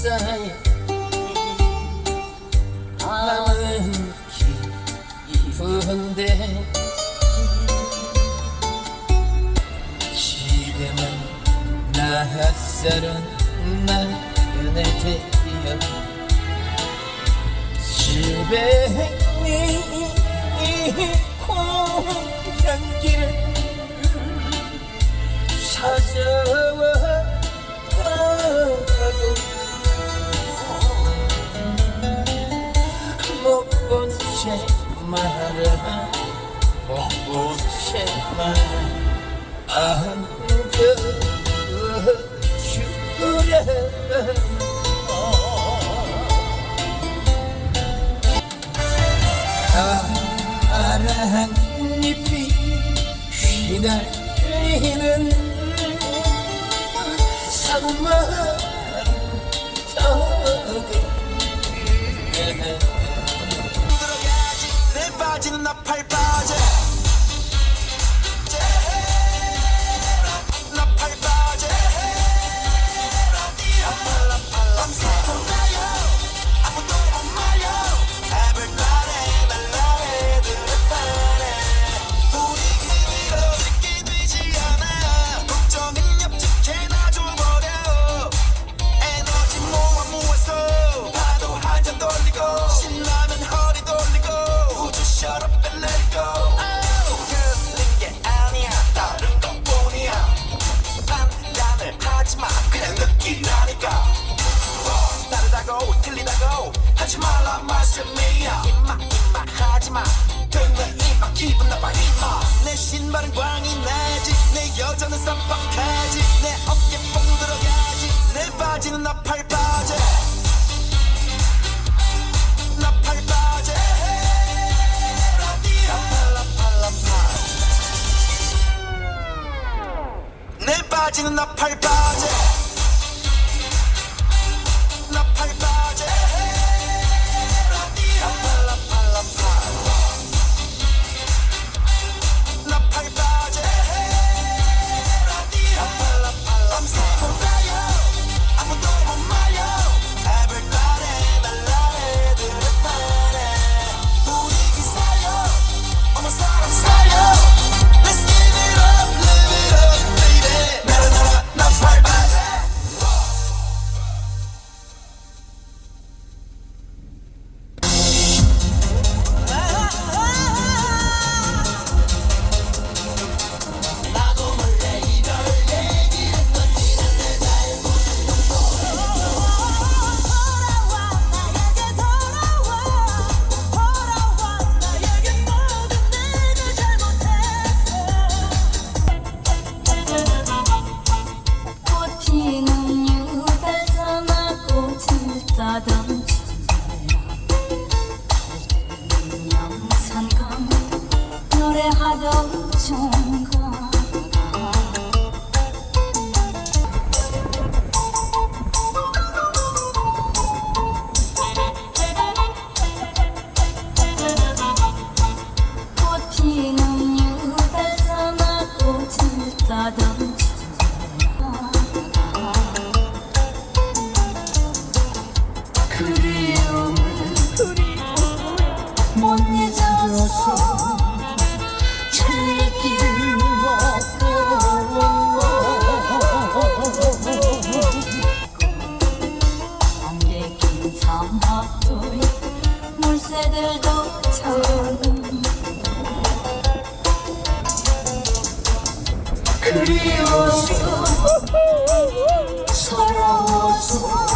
쌓여 마음은 기쁜데 지금은 나 햇살은 말해봐 보고 싶만 안겨주렴 파란 잎이 휘날리는 산마을 저기 빠지는 나팔 빠져 여자는 쌈박하지. 내 어깨 뽕 들어가지. 내 바지는 나팔 바지. 나팔 내 바지는 나팔 바지. 밤하늘 물새들도 참 그리워서 서러워서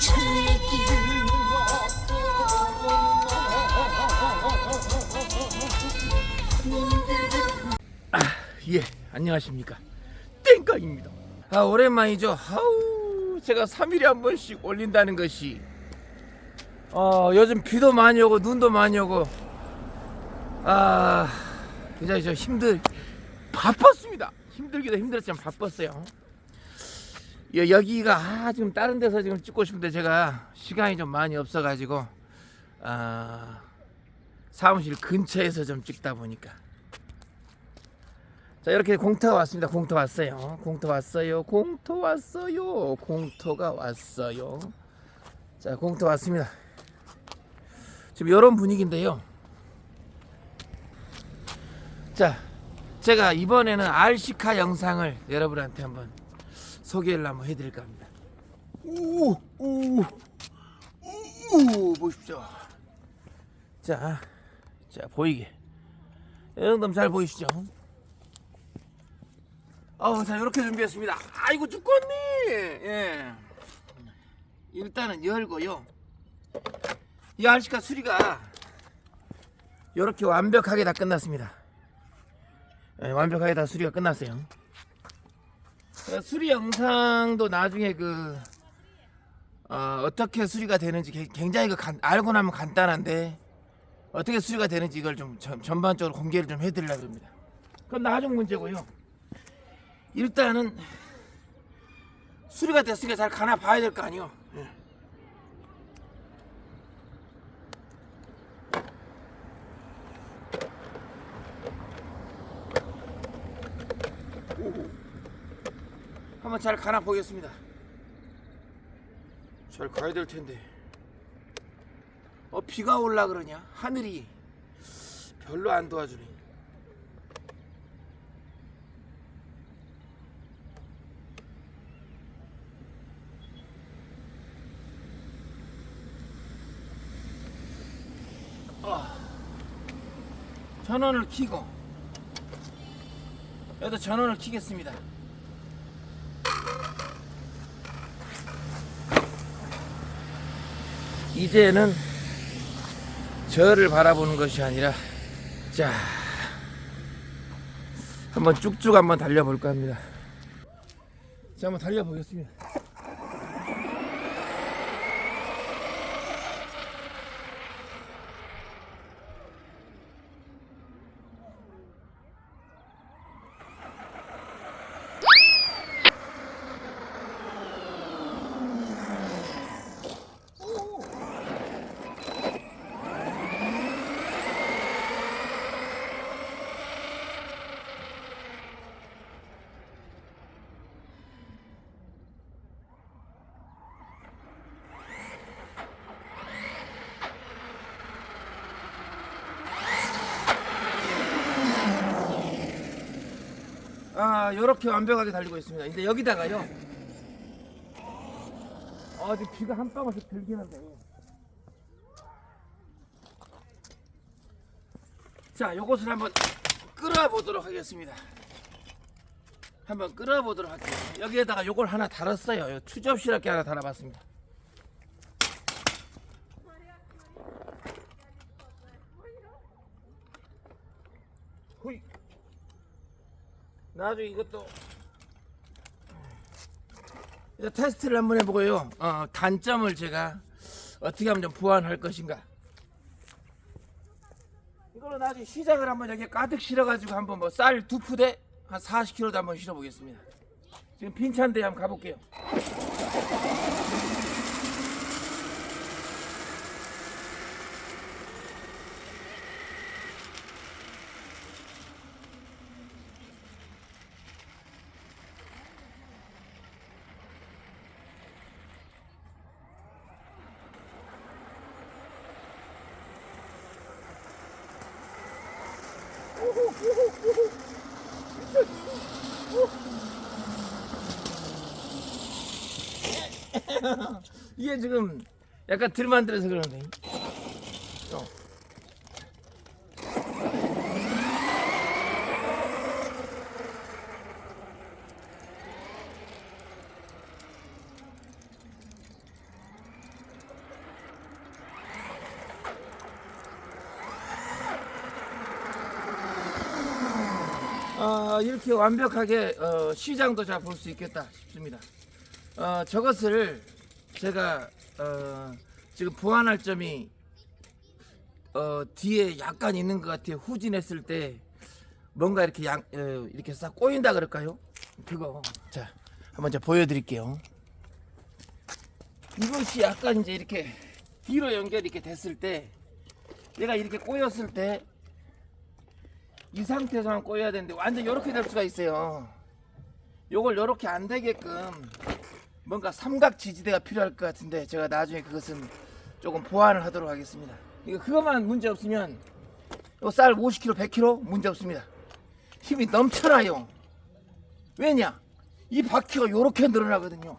즐길 예, 안녕하십니까. 아, 오랜만이죠. 아우, 제가 3일에 한 번씩 올린다는 것이 어, 요즘 비도 많이 오고 눈도 많이 오고 아, 그냥 저 힘들 바빴습니다. 힘들기도 힘들었지만 바빴어요. 여, 여기가 아, 지금 다른 데서 지금 찍고 싶은데 제가 시간이 좀 많이 없어 가지고 아, 사무실 근처에서 좀 찍다 보니까 자 이렇게 공터가 왔습니다. 공터 왔어요. 공터 왔어요. 공터 왔어요. 공터가 왔어요. 자 공터 왔습니다. 지금 이런 분위기인데요. 자 제가 이번에는 알시카 영상을 여러분한테 한번 소개를 한번 해드릴까 합니다. 오, 오, 오, 보십시오. 자, 자 보이게. 이 정도면 잘 보이시죠? 어, 자 이렇게 준비했습니다. 아이고 죽겠니? 예. 일단은 열고요. 이 알시카 수리가 이렇게 완벽하게 다 끝났습니다. 예, 완벽하게 다 수리가 끝났어요. 어, 수리 영상도 나중에 그 어, 떻게 수리가 되는지 게- 굉장히 그 간- 알고 나면 간단한데 어떻게 수리가 되는지 이걸 좀 전, 전반적으로 공개를 좀 해드리려고 합니다. 그건 나중 문제고요. 일단은 수리가 됐으니까 잘 가나 봐야 될 거 아니요. 예. 한번 잘 가나 보겠습니다. 잘 가야 될 텐데. 어 비가 올라 그러냐? 하늘이 별로 안 도와주네. 전원을 켜고 여기다 전원을 켜겠습니다. 이제는 저를 바라보는 것이 아니라 자 한번 쭉쭉 한번 달려볼까 합니다. 자 한번 달려보겠습니다. 아, 이렇게 완벽하게 달리고 있습니다. 근데 여기다가요. 아, 지금 비가 한 방울씩 들긴 한데. 자, 요것을 한번 끌어보도록 하겠습니다. 한번 끌어보도록 할게요. 여기에다가 요걸 하나 달았어요. 요 추접시럽게 하나 달아봤습니다. 후이. 나중에 이것도 이제 테스트를 한번 해보고요. 어, 단점을 제가 어떻게 하면 좀 보완할 것인가. 이걸로 나중에 시작을 한번 여기 가득 실어가지고 한번 뭐 쌀 두 푸대 한 40kg도 한번 실어보겠습니다. 지금 빈찬데 한번 가볼게요. 이게 지금 약간 들 만들어서 그러는데. 어. 어, 이렇게 완벽하게 어, 시장도 잘 볼 수 있겠다 싶습니다. 어, 저것을 제가 어, 지금 보완할 점이 어, 뒤에 약간 있는 것 같아요. 후진했을 때 뭔가 이렇게 양, 어, 이렇게 싹 꼬인다 그럴까요? 그거 자 한번 제가 보여드릴게요. 이것이 약간 이제 이렇게 뒤로 연결이 이렇게 됐을 때 얘가 이렇게 꼬였을 때 이 상태에서만 꼬여야 되는데 완전 이렇게 될 수가 있어요. 요걸 이렇게 안 되게끔 뭔가 삼각 지지대가 필요할 것 같은데 제가 나중에 그것은 조금 보완을 하도록 하겠습니다. 이거 그것만 문제 없으면 쌀 50kg, 100kg 문제 없습니다. 힘이 넘쳐나요. 왜냐? 이 바퀴가 요렇게 늘어나거든요.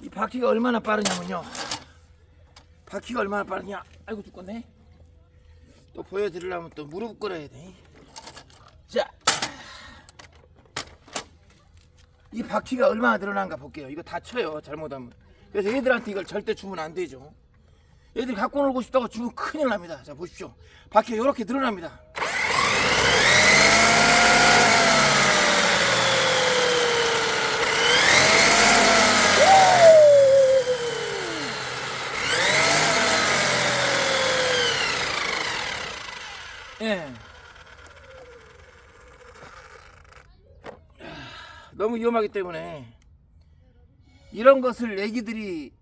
이 바퀴가 얼마나 빠르냐면요. 바퀴가 얼마나 빠르냐? 아이고 죽겠네. 또 보여드리려면 또 무릎 꿇어야 돼. 자, 이 바퀴가 얼마나 늘어난가 볼게요. 이거 다쳐요. 잘못하면. 그래서 얘들한테 이걸 절대 주면 안 되죠. 얘들이 갖고 놀고 싶다고 주면 큰일 납니다. 자, 보십시오. 바퀴가 이렇게 늘어납니다. 예. 너무 위험하기 때문에 이런 것을 애기들이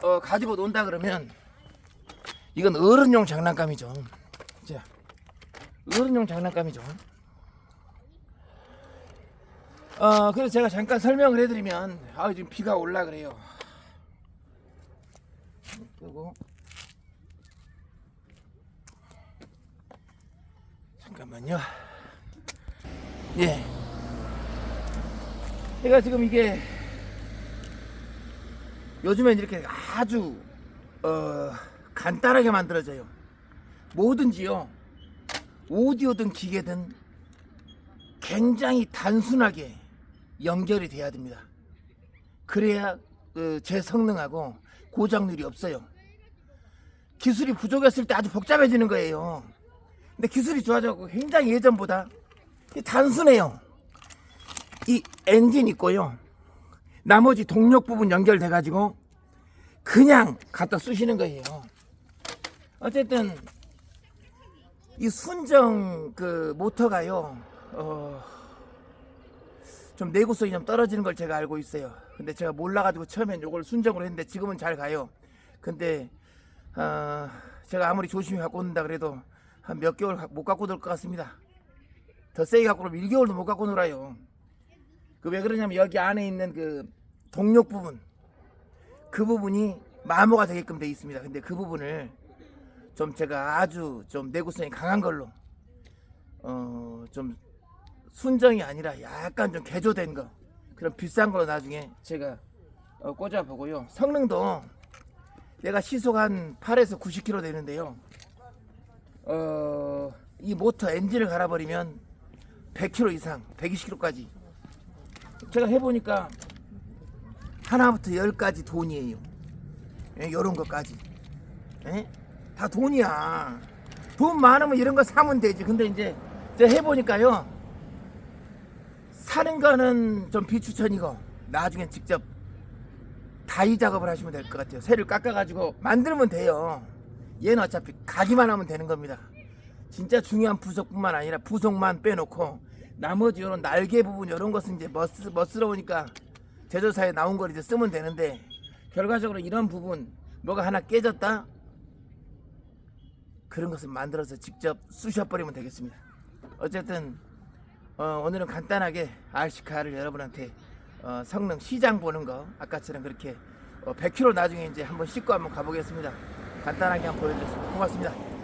어, 가지고 논다 그러면 이건 어른용 장난감이죠. 자, 어른용 장난감이죠. 어, 그래서 제가 잠깐 설명을 해드리면 아 지금 비가 올라 그래요. 그리고 잠깐만요. 예. 제가 지금 이게 요즘엔 이렇게 아주 어, 간단하게 만들어져요. 뭐든지요. 오디오든 기계든 굉장히 단순하게 연결이 돼야 됩니다. 그래야 어, 제 성능하고 고장률이 없어요. 기술이 부족했을 때 아주 복잡해지는 거예요. 근데 기술이 좋아져고 굉장히 예전보다 단순해요. 이 엔진 있고요. 나머지 동력 부분 연결돼 가지고 그냥 갖다 쑤시는 거예요. 어쨌든 이 순정 그 모터가요. 어, 좀 내구성이 좀 떨어지는 걸 제가 알고 있어요. 근데 제가 몰라가지고 처음엔 이걸 순정으로 했는데 지금은 잘 가요. 근데 어, 제가 아무리 조심히 갖고 온다 그래도 한 몇 개월 가- 못 갖고 놀 것 같습니다. 더 세게 갖고 놀면 1개월도 못 갖고 놀아요. 그 왜 그러냐면 여기 안에 있는 그 동력 부분 그 부분이 마모가 되게끔 돼 있습니다. 근데 그 부분을 좀 제가 아주 좀 내구성이 강한 걸로 어 좀 순정이 아니라 약간 좀 개조된 거 그런 비싼 걸로 나중에 제가 어, 꽂아 보고요. 성능도 얘가 시속 한 8에서 90km 되는데요. 어, 이 모터 엔진을 갈아버리면 100km 이상, 120km까지. 제가 해보니까 하나부터 열까지 돈이에요. 예, 요런 것까지. 예? 다 돈이야. 돈 많으면 이런 거 사면 되지. 근데 이제 제가 해보니까요 사는 거는 좀 비추천이고 나중엔 직접 다이 작업을 하시면 될 것 같아요 새를 깎아가지고 만들면 돼요 얘는 어차피 가기만 하면 되는 겁니다 진짜 중요한 부속뿐만 아니라 부속만 빼놓고 나머지 이런 날개 부분 이런 것은 이제 멋스, 멋스러우니까 제조사에 나온 걸 이제 쓰면 되는데 결과적으로 이런 부분 뭐가 하나 깨졌다? 그런 것을 만들어서 직접 쑤셔버리면 되겠습니다. 어쨌든 어, 오늘은 간단하게 RC카를 여러분한테 어, 성능 시장 보는 거 아까처럼 그렇게 어, 100km 나중에 이제 한번 씻고 한번 가보겠습니다. 간단하게 한번 보여드렸습니다. 고맙습니다